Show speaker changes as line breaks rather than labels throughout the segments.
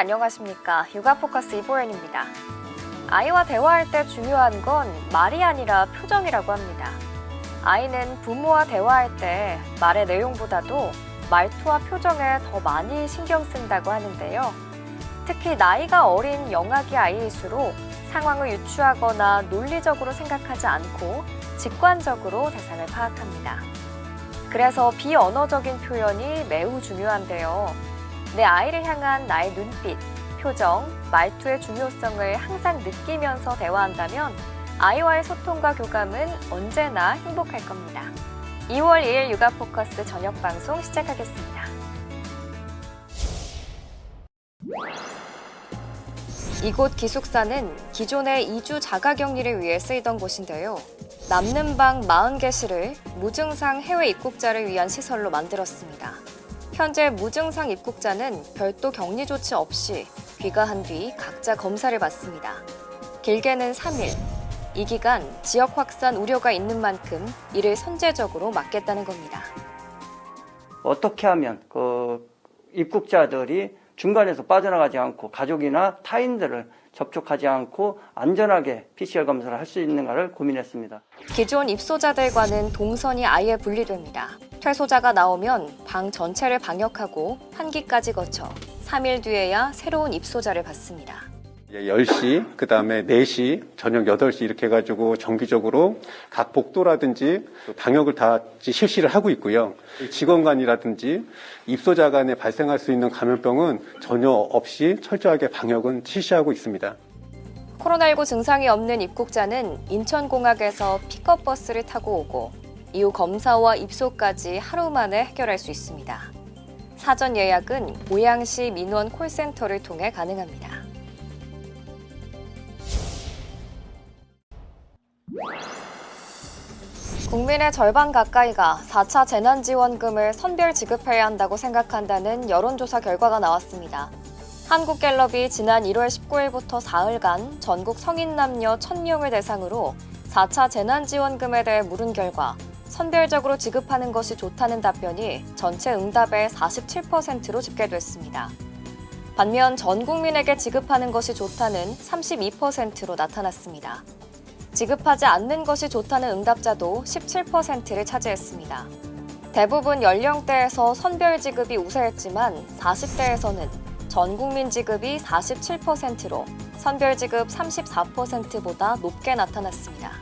안녕하십니까? 육아 포커스 이보연입니다. 아이와 대화할 때 중요한 건 말이 아니라 표정이라고 합니다. 아이는 부모와 대화할 때 말의 내용보다도 말투와 표정에 더 많이 신경 쓴다고 하는데요. 특히 나이가 어린 영아기 아이일수록 상황을 유추하거나 논리적으로 생각하지 않고 직관적으로 대상을 파악합니다. 그래서 비언어적인 표현이 매우 중요한데요. 내 아이를 향한 나의 눈빛, 표정, 말투의 중요성을 항상 느끼면서 대화한다면 아이와의 소통과 교감은 언제나 행복할 겁니다. 2월 2일 육아 포커스 저녁 방송 시작하겠습니다. 이곳 기숙사는 기존의 이주 자가 격리를 위해 쓰이던 곳인데요. 남는 방 40개실을 무증상 해외 입국자를 위한 시설로 만들었습니다. 현재 무증상 입국자는 별도 격리 조치 없이 귀가한 뒤 각자 검사를 받습니다. 길게는 3일. 이 기간 지역 확산 우려가 있는 만큼 이를 선제적으로 막겠다는 겁니다.
어떻게 하면 그 입국자들이 중간에서 빠져나가지 않고 가족이나 타인들을 접촉하지 않고 안전하게 PCR 검사를 할 수 있는가를 고민했습니다.
기존 입소자들과는 동선이 아예 분리됩니다. 퇴소자가 나오면 방 전체를 방역하고 환기까지 거쳐 3일 뒤에야 새로운 입소자를 받습니다.
10시, 그 다음에 4시, 저녁 8시 이렇게 해가지고 정기적으로 각 복도라든지 방역을 다 실시를 하고 있고요. 직원 간이라든지 입소자 간에 발생할 수 있는 감염병은 전혀 없이 철저하게 방역은 실시하고 있습니다.
코로나19 증상이 없는 입국자는 인천공항에서 픽업버스를 타고 오고 이후 검사와 입소까지 하루 만에 해결할 수 있습니다. 사전 예약은 고양시 민원 콜센터를 통해 가능합니다. 국민의 절반 가까이가 4차 재난지원금을 선별 지급해야 한다고 생각한다는 여론조사 결과가 나왔습니다. 한국갤럽이 지난 1월 19일부터 사흘간 전국 성인 남녀 1000명을 대상으로 4차 재난지원금에 대해 물은 결과 선별적으로 지급하는 것이 좋다는 답변이 전체 응답의 47%로 집계됐습니다. 반면 전 국민에게 지급하는 것이 좋다는 32%로 나타났습니다. 지급하지 않는 것이 좋다는 응답자도 17%를 차지했습니다. 대부분 연령대에서 선별 지급이 우세했지만 40대에서는 전 국민 지급이 47%로 선별 지급 34%보다 높게 나타났습니다.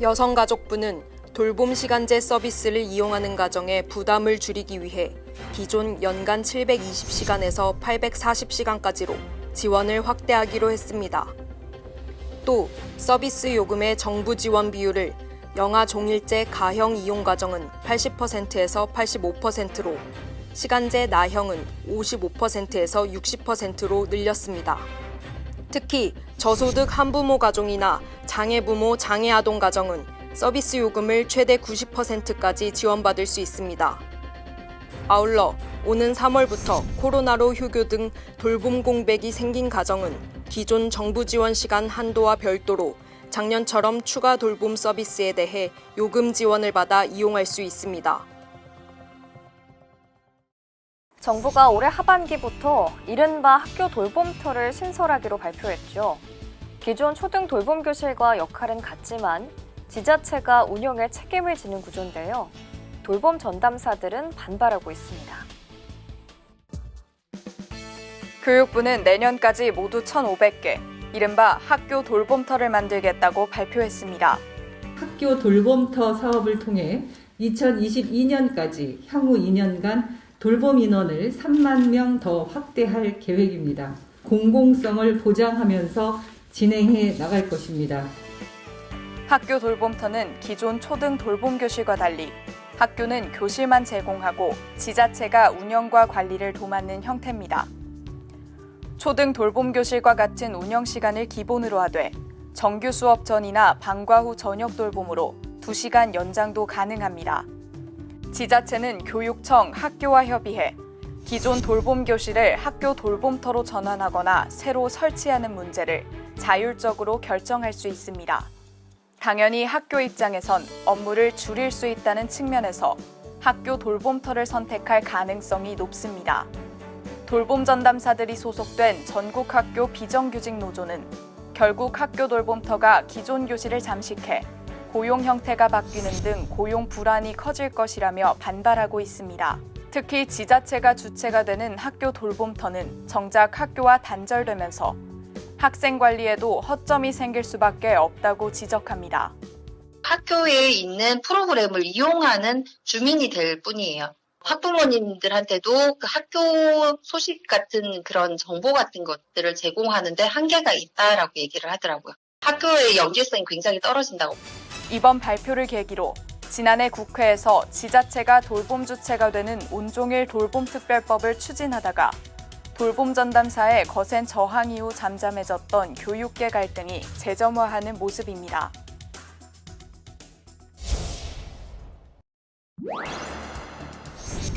여성가족부는 돌봄 시간제 서비스를 이용하는 가정의 부담을 줄이기 위해 기존 연간 720시간에서 840시간까지로 지원을 확대하기로 했습니다. 또 서비스 요금의 정부 지원 비율을 영아 종일제 가형 이용 가정은 80%에서 85%로 시간제 나형은 55%에서 60%로 늘렸습니다. 특히 저소득 한부모 가정이나 장애부모 장애아동 가정은 서비스 요금을 최대 90%까지 지원받을 수 있습니다. 아울러 오는 3월부터 코로나로 휴교 등 돌봄 공백이 생긴 가정은 기존 정부 지원 시간 한도와 별도로 작년처럼 추가 돌봄 서비스에 대해 요금 지원을 받아 이용할 수 있습니다.
정부가 올해 하반기부터 이른바 학교 돌봄터를 신설하기로 발표했죠. 기존 초등 돌봄 교실과 역할은 같지만 지자체가 운영에 책임을 지는 구조인데요. 돌봄 전담사들은 반발하고 있습니다.
교육부는 내년까지 모두 1,500개, 이른바 학교 돌봄터를 만들겠다고 발표했습니다.
학교 돌봄터 사업을 통해 2022년까지 향후 2년간 돌봄 인원을 3만 명 더 확대할 계획입니다. 공공성을 보장하면서 진행해 나갈 것입니다.
학교 돌봄터는 기존 초등 돌봄 교실과 달리 학교는 교실만 제공하고 지자체가 운영과 관리를 도맡는 형태입니다. 초등 돌봄 교실과 같은 운영 시간을 기본으로 하되 정규 수업 전이나 방과 후 저녁 돌봄으로 2시간 연장도 가능합니다. 지자체는 교육청, 학교와 협의해 기존 돌봄 교실을 학교 돌봄터로 전환하거나 새로 설치하는 문제를 자율적으로 결정할 수 있습니다. 당연히 학교 입장에선 업무를 줄일 수 있다는 측면에서 학교 돌봄터를 선택할 가능성이 높습니다. 돌봄 전담사들이 소속된 전국 학교 비정규직 노조는 결국 학교 돌봄터가 기존 교실을 잠식해 고용 형태가 바뀌는 등 고용 불안이 커질 것이라며 반발하고 있습니다. 특히 지자체가 주체가 되는 학교 돌봄터는 정작 학교와 단절되면서 학생 관리에도 허점이 생길 수밖에 없다고 지적합니다.
학교에 있는 프로그램을 이용하는 주민이 될 뿐이에요. 학부모님들한테도 그 학교 소식 같은 그런 정보 같은 것들을 제공하는데 한계가 있다라고 얘기를 하더라고요. 학교의 연계성이 굉장히 떨어진다고.
이번 발표를 계기로 지난해 국회에서 지자체가 돌봄 주체가 되는 온종일 돌봄 특별법을 추진하다가 돌봄 전담사의 거센 저항 이후 잠잠해졌던 교육계 갈등이 재점화하는 모습입니다.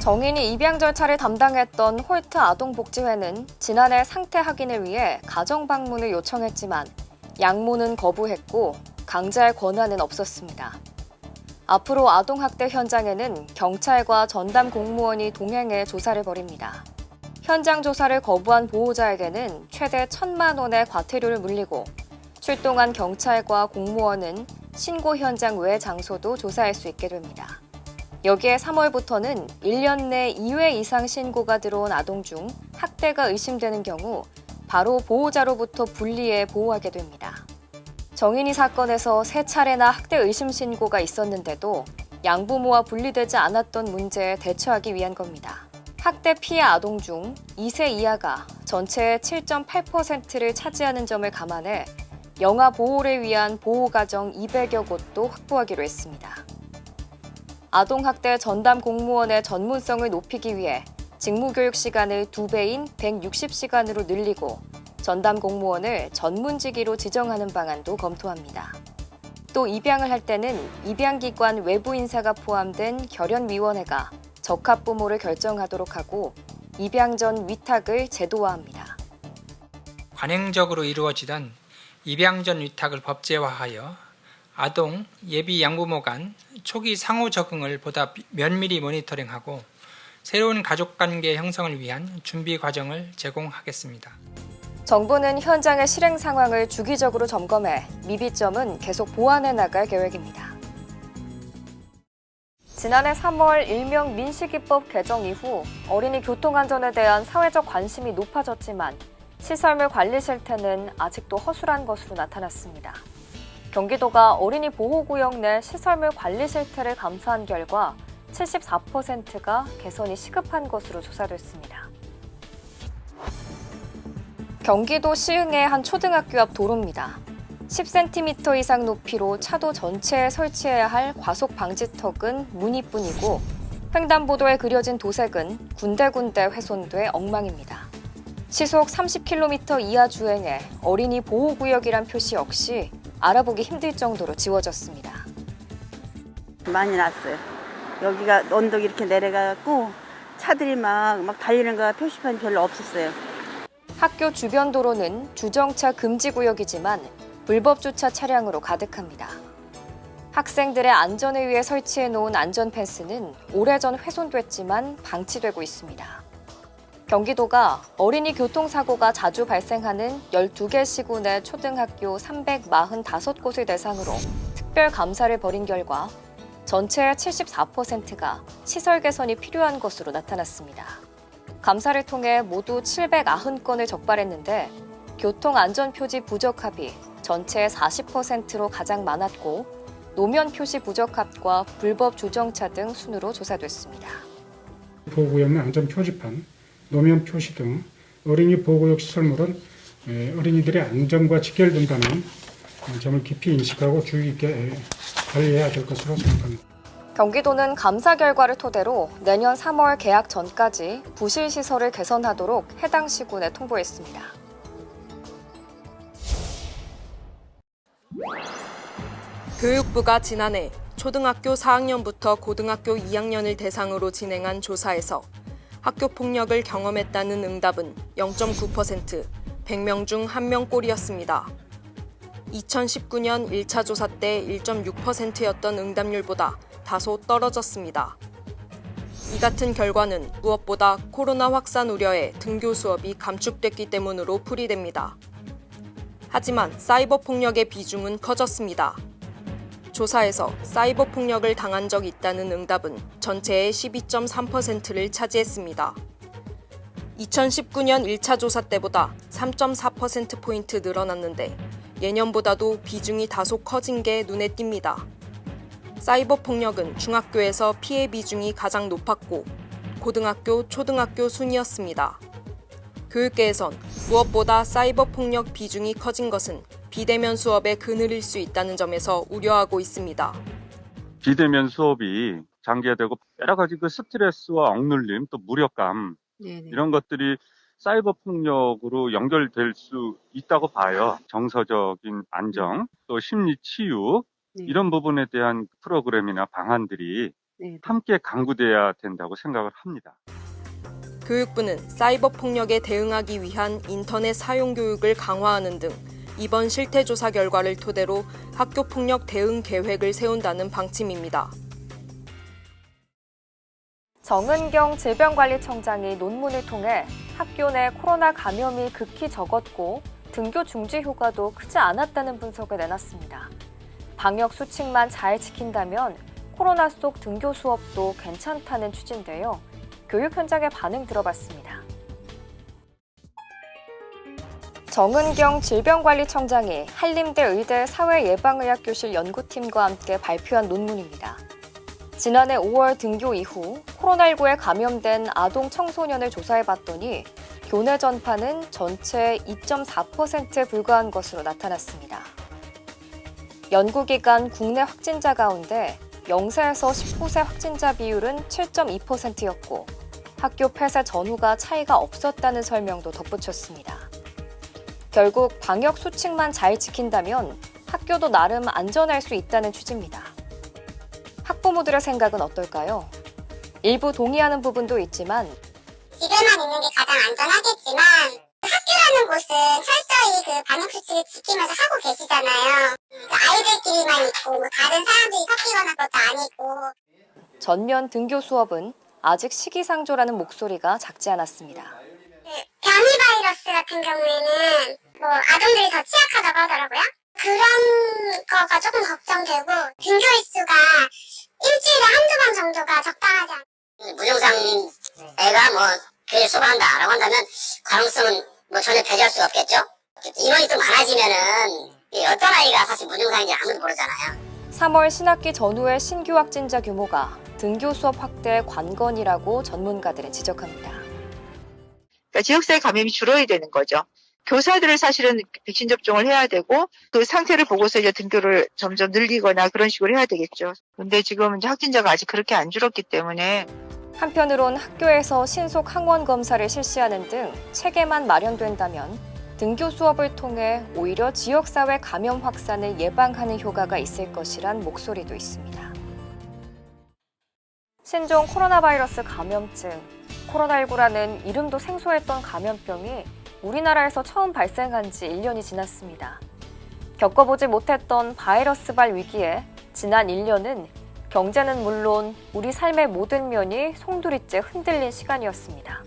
정인이 입양 절차를 담당했던 홀트 아동복지회는 지난해 상태 확인을 위해 가정 방문을 요청했지만 양모는 거부했고 강제할 권한은 없었습니다. 앞으로 아동학대 현장에는 경찰과 전담 공무원이 동행해 조사를 벌입니다. 현장 조사를 거부한 보호자에게는 최대 천만 원의 과태료를 물리고 출동한 경찰과 공무원은 신고 현장 외 장소도 조사할 수 있게 됩니다. 여기에 3월부터는 1년 내 2회 이상 신고가 들어온 아동 중 학대가 의심되는 경우 바로 보호자로부터 분리해 보호하게 됩니다. 정인이 사건에서 세 차례나 학대 의심 신고가 있었는데도 양부모와 분리되지 않았던 문제에 대처하기 위한 겁니다. 학대 피해 아동 중 2세 이하가 전체의 7.8%를 차지하는 점을 감안해 영아 보호를 위한 보호가정 200여 곳도 확보하기로 했습니다. 아동학대 전담 공무원의 전문성을 높이기 위해 직무교육 시간을 2배인 160시간으로 늘리고 전담 공무원을 전문직위로 지정하는 방안도 검토합니다. 또 입양을 할 때는 입양기관 외부 인사가 포함된 결연위원회가 적합 부모를 결정하도록 하고 입양 전 위탁을 제도화합니다.
관행적으로 이루어지던 입양 전 위탁을 법제화하여 아동, 예비 양부모 간 초기 상호 적응을 보다 면밀히 모니터링하고 새로운 가족관계 형성을 위한 준비 과정을 제공하겠습니다.
정부는 현장의 실행 상황을 주기적으로 점검해 미비점은 계속 보완해 나갈 계획입니다. 지난해 3월 일명 민식이법 개정 이후 어린이 교통안전에 대한 사회적 관심이 높아졌지만 시설물 관리 실태는 아직도 허술한 것으로 나타났습니다. 경기도가 어린이 보호구역 내 시설물 관리 실태를 감사한 결과 74%가 개선이 시급한 것으로 조사됐습니다. 경기도 시흥의 한 초등학교 앞 도로입니다. 10cm 이상 높이로 차도 전체에 설치해야 할 과속 방지턱은 무늬뿐이고 횡단보도에 그려진 도색은 군데군데 훼손돼 엉망입니다. 시속 30km 이하 주행에 어린이 보호구역이란 표시 역시 알아보기 힘들 정도로 지워졌습니다.
많이 났어요. 여기가 언덕 이렇게 내려가고 차들이 막, 막 달리는 거 표시판이 별로 없었어요.
학교 주변 도로는 주정차 금지 구역이지만 불법 주차 차량으로 가득합니다. 학생들의 안전을 위해 설치해 놓은 안전 펜스는 오래전 훼손됐지만 방치되고 있습니다. 경기도가 어린이 교통사고가 자주 발생하는 12개 시군 의 초등학교 345곳을 대상으로 특별 감사를 벌인 결과 전체의 74%가 시설 개선이 필요한 것으로 나타났습니다. 감사를 통해 모두 790건을 적발했는데 교통안전표지 부적합이 전체의 40%로 가장 많았고 노면 표시 부적합과 불법 조정차 등 순으로 조사됐습니다.
보호구역 내 안전 표지판, 노면 표시 등 어린이 보호구역 시설물은 에, 어린이들의 안전과 직결된다는 점을 깊이 인식하고 주의 깊게 에, 관리해야 될 것으로 생각합니다.
경기도는 감사 결과를 토대로 내년 3월 개학 전까지 부실 시설을 개선하도록 해당 시군에 통보했습니다.
교육부가 지난해 초등학교 4학년부터 고등학교 2학년을 대상으로 진행한 조사에서 학교 폭력을 경험했다는 응답은 0.9%, 100명 중 1명 꼴이었습니다. 2019년 1차 조사 때 1.6%였던 응답률보다 다소 떨어졌습니다. 이 같은 결과는 무엇보다 코로나 확산 우려에 등교 수업이 감축됐기 때문으로 풀이됩니다. 하지만 사이버 폭력의 비중은 커졌습니다. 조사에서 사이버 폭력을 당한 적 있다는 응답은 전체의 12.3%를 차지했습니다. 2019년 1차 조사 때보다 3.4%포인트 늘어났는데 예년보다도 비중이 다소 커진 게 눈에 띕니다. 사이버 폭력은 중학교에서 피해 비중이 가장 높았고 고등학교, 초등학교 순이었습니다. 교육계에선 무엇보다 사이버 폭력 비중이 커진 것은 비대면 수업에 그늘일 수 있다는 점에서 우려하고 있습니다.
비대면 수업이 장기화되고 여러 가지 그 스트레스와 억눌림 또 무력감 이런 것들이 사이버 폭력으로 연결될 수 있다고 봐요. 정서적인 안정 또 심리 치유 이런 부분에 대한 프로그램이나 방안들이 함께 강구돼야 된다고 생각을 합니다.
교육부는 사이버 폭력에 대응하기 위한 인터넷 사용 교육을 강화하는 등 이번 실태 조사 결과를 토대로 학교 폭력 대응 계획을 세운다는 방침입니다.
정은경 질병관리청장이 논문을 통해 학교 내 코로나 감염이 극히 적었고 등교 중지 효과도 크지 않았다는 분석을 내놨습니다. 방역 수칙만 잘 지킨다면 코로나 속 등교 수업도 괜찮다는 취지인데요. 교육 현장의 반응 들어봤습니다. 정은경 질병관리청장이 한림대 의대 사회예방의학교실 연구팀과 함께 발표한 논문입니다. 지난해 5월 등교 이후 코로나19에 감염된 아동 청소년을 조사해봤더니 교내 전파는 전체의 2.4%에 불과한 것으로 나타났습니다. 연구기간 국내 확진자 가운데 0세에서 19세 확진자 비율은 7.2%였고 학교 폐쇄 전후가 차이가 없었다는 설명도 덧붙였습니다. 결국 방역 수칙만 잘 지킨다면 학교도 나름 안전할 수 있다는 취지입니다. 학부모들의 생각은 어떨까요? 일부 동의하는 부분도 있지만
집에만 있는 게 가장 안전하겠지만 학교라는 곳은 철저히 그 방역 수칙을 지키면서 하고 계시잖아요. 그러니까 아이들끼리만 있고 뭐 다른 사람들이 섞이거나 그것도 아니고
전면 등교 수업은 아직 시기상조라는 목소리가 작지 않았습니다.
그 변이 바이러스 같은 경우에는 뭐 아동들이 더 취약하다고 하더라고요. 그런 거가 조금 걱정되고 등교 일수가 일주일에 한두 번 정도가 적당하지 않아요.
무증상 애가 뭐 교회 수업한다 라고 한다면 가능성은 뭐 전혀 배제할 수가 없겠죠. 인원이 좀 많아지면은 이 어떤 아이가 사실 무증상인지 아무도 모르잖아요.
3월 신학기 전후의 신규 확진자 규모가 등교 수업 확대의 관건이라고 전문가들은 지적합니다.
그러니까 지역사회 감염이 줄어야 되는 거죠. 교사들을 사실은 백신 접종을 해야 되고 그 상태를 보고서 이제 등교를 점점 늘리거나 그런 식으로 해야 되겠죠. 근데 지금 이제 확진자가 아직 그렇게 안 줄었기 때문에
한편으론 학교에서 신속 항원 검사를 실시하는 등 체계만 마련된다면 등교 수업을 통해 오히려 지역사회 감염 확산을 예방하는 효과가 있을 것이란 목소리도 있습니다. 신종 코로나 바이러스 감염증, 코로나19라는 이름도 생소했던 감염병이 우리나라에서 처음 발생한 지 1년이 지났습니다. 겪어보지 못했던 바이러스발 위기에 지난 1년은 경제는 물론 우리 삶의 모든 면이 송두리째 흔들린 시간이었습니다.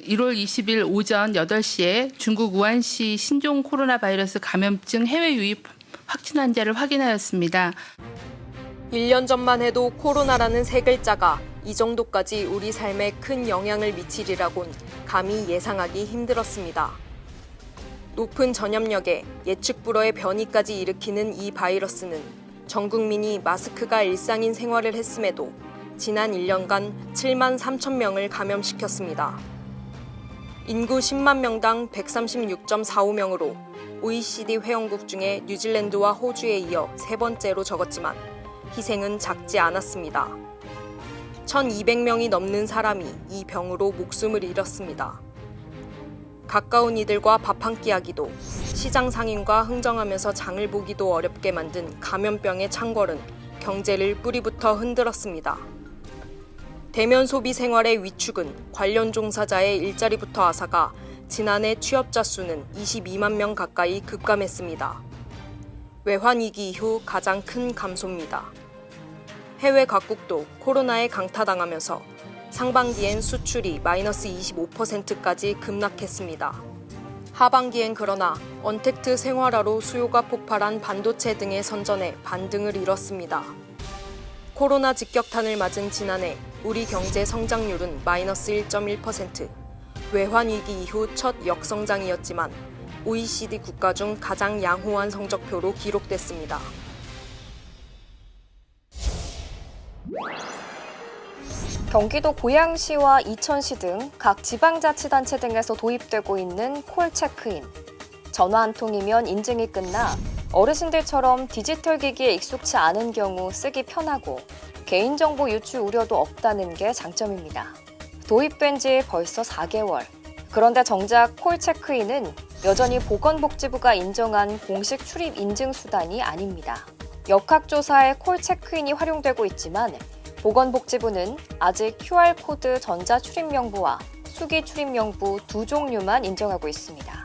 1월 20일 오전 8시에 중국 우한시 신종 코로나 바이러스 감염증 해외 유입 확진 환자를 확인하였습니다.
1년 전만 해도 코로나라는 세 글자가 이 정도까지 우리 삶에 큰 영향을 미치리라곤 감히 예상하기 힘들었습니다. 높은 전염력에 예측 불허의 변이까지 일으키는 이 바이러스는 전 국민이 마스크가 일상인 생활을 했음에도 지난 1년간 7만 3천 명을 감염시켰습니다. 인구 10만 명당 136.45명으로 OECD 회원국 중에 뉴질랜드와 호주에 이어 세 번째로 적었지만 희생은 작지 않았습니다. 1,200명이 넘는 사람이 이 병으로 목숨을 잃었습니다. 가까운 이들과 밥 한 끼 하기도, 시장 상인과 흥정하면서 장을 보기도 어렵게 만든 감염병의 창궐은 경제를 뿌리부터 흔들었습니다. 대면 소비 생활의 위축은 관련 종사자의 일자리부터 아사가 지난해 취업자 수는 22만 명 가까이 급감했습니다. 외환위기 이후 가장 큰 감소입니다. 해외 각국도 코로나에 강타당하면서 상반기엔 수출이 마이너스 25%까지 급락했습니다. 하반기엔 그러나 언택트 생활화로 수요가 폭발한 반도체 등의 선전에 반등을 이뤘습니다. 코로나 직격탄을 맞은 지난해 우리 경제 성장률은 마이너스 1.1%, 외환 위기 이후 첫 역성장이었지만 OECD 국가 중 가장 양호한 성적표로 기록됐습니다.
경기도 고양시와 이천시 등 각 지방자치단체 등에서 도입되고 있는 콜 체크인. 전화 한 통이면 인증이 끝나 어르신들처럼 디지털 기기에 익숙치 않은 경우 쓰기 편하고 개인정보 유출 우려도 없다는 게 장점입니다. 도입된 지 벌써 4개월. 그런데 정작 콜 체크인은 여전히 보건복지부가 인정한 공식 출입 인증 수단이 아닙니다. 역학조사에 콜 체크인이 활용되고 있지만 보건복지부는 아직 QR코드 전자 출입명부와 수기 출입명부 두 종류만 인정하고 있습니다.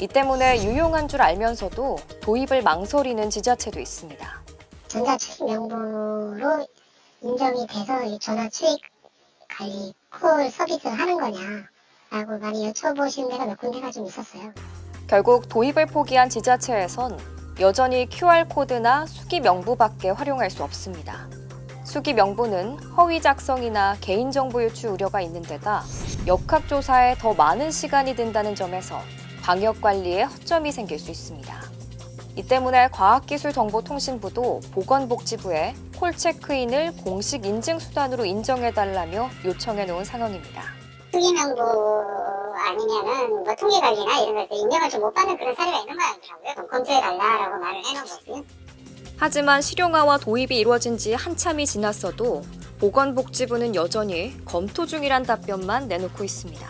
이 때문에 유용한 줄 알면서도 도입을 망설이는 지자체도 있습니다.
전자 출입 명부로 인정이 돼서 이 전화 출입 관리 콜 서비스를 하는 거냐 라고 많이 여쭤보신 데가 몇 군데가 좀 있었어요.
결국 도입을 포기한 지자체에선 여전히 QR코드나 수기 명부밖에 활용할 수 없습니다. 수기 명부는 허위 작성이나 개인정보 유출 우려가 있는 데다 역학조사에 더 많은 시간이 든다는 점에서 방역 관리에 허점이 생길 수 있습니다. 이 때문에 과학기술정보통신부도 보건복지부에 콜 체크인을 공식 인증 수단으로 인정해달라며 요청해 놓은 상황입니다.
수기명부 아니면은 뭐 통계관리나 이런 것들 인정을 좀 못 받는 그런 사례가 있는 모양이더라고요. 그럼 검토해달라라고 말을 해놓은 거고요.
하지만 실용화와 도입이 이루어진 지 한참이 지났어도 보건복지부는 여전히 검토 중이란 답변만 내놓고 있습니다.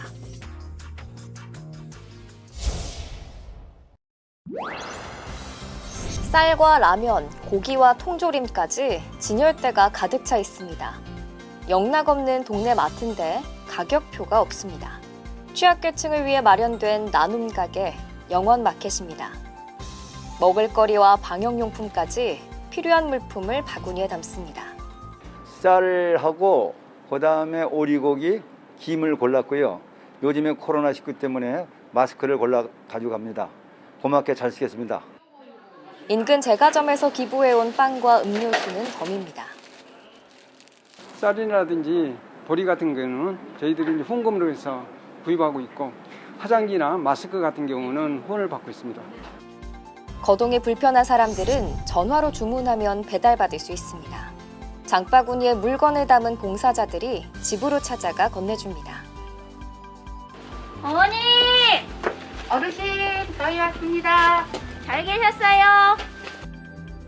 쌀과 라면, 고기와 통조림까지 진열대가 가득 차 있습니다. 영락 없는 동네 마트인데 가격표가 없습니다. 취약계층을 위해 마련된 나눔 가게 영원 마켓입니다. 먹을거리와 방역용품까지 필요한 물품을 바구니에 담습니다.
쌀하고 그다음에 오리고기, 김을 골랐고요. 요즘에 코로나19 때문에 마스크를 골라 가지고 갑니다. 고맙게 잘 쓰겠습니다.
인근 제과점에서 기부해온 빵과 음료수는 덤입니다.
쌀이라든지 보리 같은 경우는 저희들이 후원금으로 해서 구입하고 있고 화장지나 마스크 같은 경우는 후원을 받고 있습니다.
거동이 불편한 사람들은 전화로 주문하면 배달받을 수 있습니다. 장바구니에 물건을 담은 봉사자들이 집으로 찾아가 건네줍니다.
어머니! 어르신, 저희 왔습니다. 잘 계셨어요?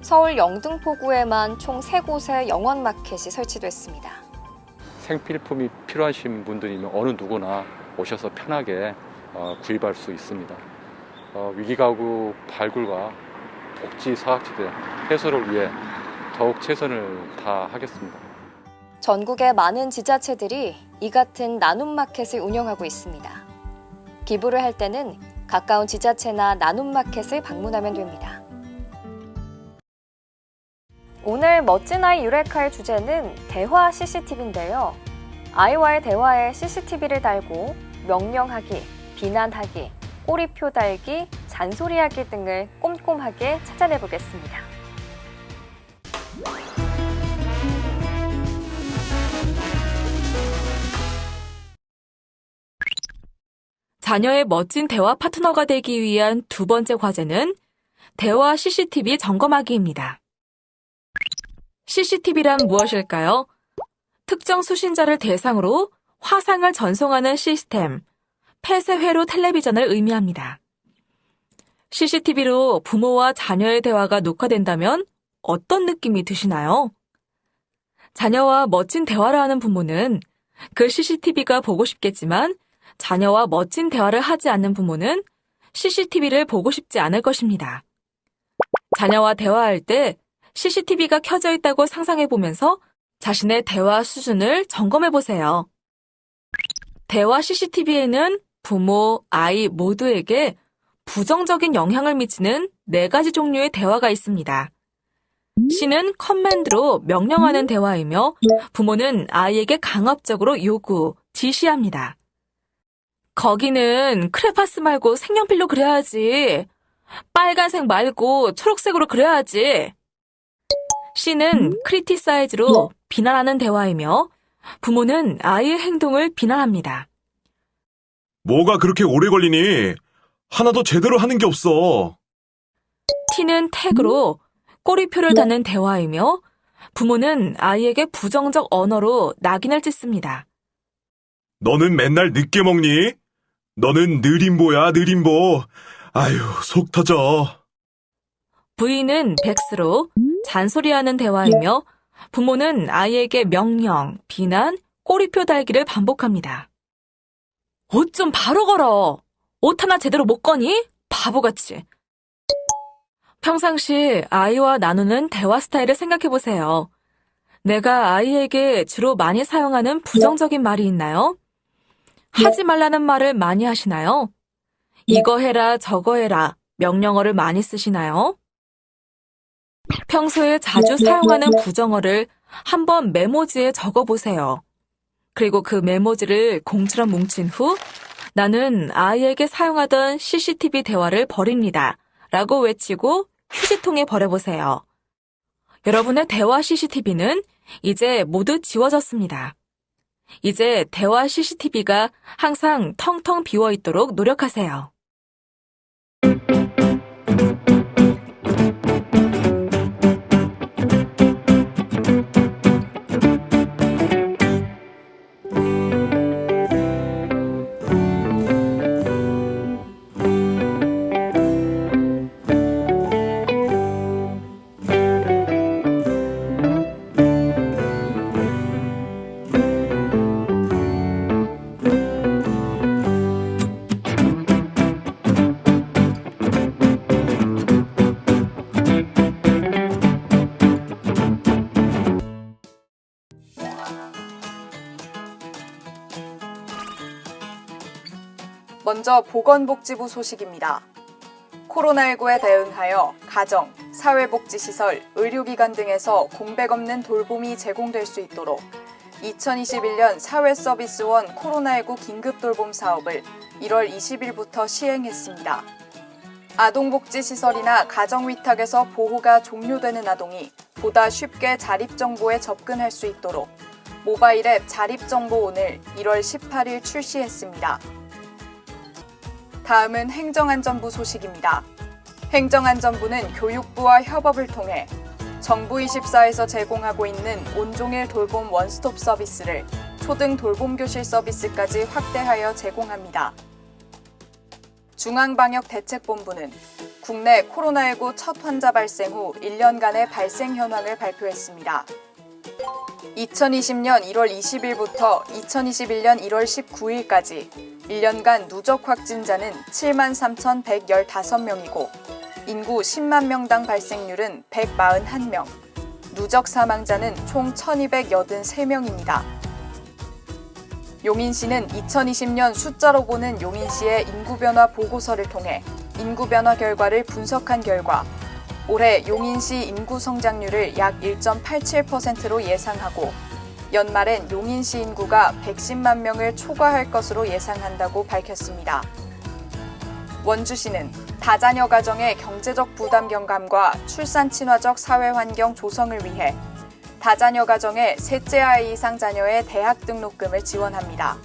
서울 영등포구에만 총 3곳의 영원 마켓이 설치됐습니다.
생필품이 필요하신 분들이면 어느 누구나 오셔서 편하게 어, 구입할 수 있습니다. 어, 위기가구 발굴과 복지 사각지대 해소를 위해 더욱 최선을 다하겠습니다.
전국의 많은 지자체들이 이 같은 나눔 마켓을 운영하고 있습니다. 기부를 할 때는 가까운 지자체나 나눔 마켓을 방문하면 됩니다. 오늘 멋진 아이 유레카의 주제는 대화 CCTV인데요. 아이와의 대화에 CCTV를 달고 명령하기, 비난하기, 꼬리표 달기, 잔소리하기 등을 꼼꼼하게 찾아내 보겠습니다.
자녀의 멋진 대화 파트너가 되기 위한 두 번째 과제는 대화 CCTV 점검하기입니다. CCTV란 무엇일까요? 특정 수신자를 대상으로 화상을 전송하는 시스템, 폐쇄회로 텔레비전을 의미합니다. CCTV로 부모와 자녀의 대화가 녹화된다면 어떤 느낌이 드시나요? 자녀와 멋진 대화를 하는 부모는 그 CCTV가 보고 싶겠지만 자녀와 멋진 대화를 하지 않는 부모는 CCTV를 보고 싶지 않을 것입니다. 자녀와 대화할 때 CCTV가 켜져 있다고 상상해 보면서 자신의 대화 수준을 점검해 보세요. 대화 CCTV에는 부모, 아이 모두에게 부정적인 영향을 미치는 네 가지 종류의 대화가 있습니다. C는 커맨드로 명령하는 대화이며 부모는 아이에게 강압적으로 요구, 지시합니다. 거기는 크레파스 말고 색연필로 그려야지. 빨간색 말고 초록색으로 그려야지. C는 크리티사이즈로 비난하는 대화이며 부모는 아이의 행동을 비난합니다.
뭐가 그렇게 오래 걸리니? 하나도 제대로 하는 게 없어.
T는 태그로 꼬리표를 다는 대화이며 부모는 아이에게 부정적 언어로 낙인을 찍습니다.
너는 맨날 늦게 먹니? 너는 느림보야, 느림보. 아유, 속 터져.
V는 백스로 잔소리하는 대화이며 부모는 아이에게 명령, 비난, 꼬리표 달기를 반복합니다. 옷 좀 바로 걸어. 옷 하나 제대로 못 거니? 바보같이. 평상시 아이와 나누는 대화 스타일을 생각해 보세요. 내가 아이에게 주로 많이 사용하는 부정적인 말이 있나요? 하지 말라는 말을 많이 하시나요? 이거 해라, 저거 해라, 명령어를 많이 쓰시나요? 평소에 자주 사용하는 부정어를 한번 메모지에 적어 보세요. 그리고 그 메모지를 공처럼 뭉친 후 나는 아이에게 사용하던 CCTV 대화를 버립니다. 라고 외치고 휴지통에 버려보세요. 여러분의 대화 CCTV는 이제 모두 지워졌습니다. 이제 대화 CCTV가 항상 텅텅 비어 있도록 노력하세요.
먼저 보건복지부 소식입니다. 코로나19에 대응하여 가정, 사회복지시설, 의료기관 등에서 공백 없는 돌봄이 제공될 수 있도록 2021년 사회서비스원 코로나19 긴급돌봄 사업을 1월 20일부터 시행했습니다. 아동복지시설이나 가정위탁에서 보호가 종료되는 아동이 보다 쉽게 자립정보에 접근할 수 있도록 모바일 앱 자립정보온을 1월 18일 출시했습니다. 다음은 행정안전부 소식입니다. 행정안전부는 교육부와 협업을 통해 정부24에서 제공하고 있는 온종일 돌봄 원스톱 서비스를 초등 돌봄교실 서비스까지 확대하여 제공합니다. 중앙방역대책본부는 국내 코로나19 첫 환자 발생 후 1년간의 발생 현황을 발표했습니다. 2020년 1월 20일부터 2021년 1월 19일까지 1년간 누적 확진자는 7만 3,115명이고 인구 10만 명당 발생률은 141명, 누적 사망자는 총 1,283명입니다. 용인시는 2020년 숫자로 보는 용인시의 인구 변화 보고서를 통해 인구 변화 결과를 분석한 결과 올해 용인시 인구 성장률을 약 1.87%로 예상하고 연말엔 용인시 인구가 110만 명을 초과할 것으로 예상한다고 밝혔습니다. 원주시는 다자녀 가정의 경제적 부담 경감과 출산 친화적 사회 환경 조성을 위해 다자녀 가정의 셋째 아이 이상 자녀의 대학 등록금을 지원합니다.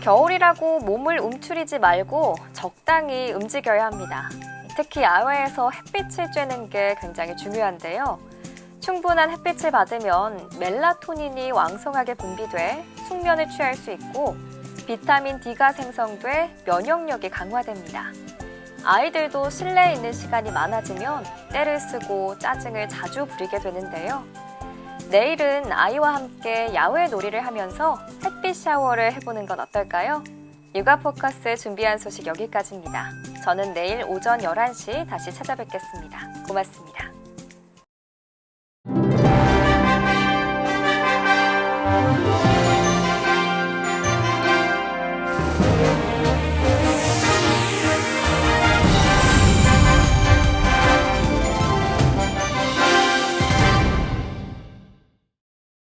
겨울이라고 몸을 움츠리지 말고 적당히 움직여야 합니다. 특히 야외에서 햇빛을 쬐는 게 굉장히 중요한데요. 충분한 햇빛을 받으면 멜라토닌이 왕성하게 분비돼 숙면을 취할 수 있고 비타민 D가 생성돼 면역력이 강화됩니다. 아이들도 실내에 있는 시간이 많아지면 때를 쓰고 짜증을 자주 부리게 되는데요. 내일은 아이와 함께 야외 놀이를 하면서 햇빛 샤워를 해보는 건 어떨까요? 육아 포커스 준비한 소식 여기까지입니다. 저는 내일 오전 11시 다시 찾아뵙겠습니다. 고맙습니다.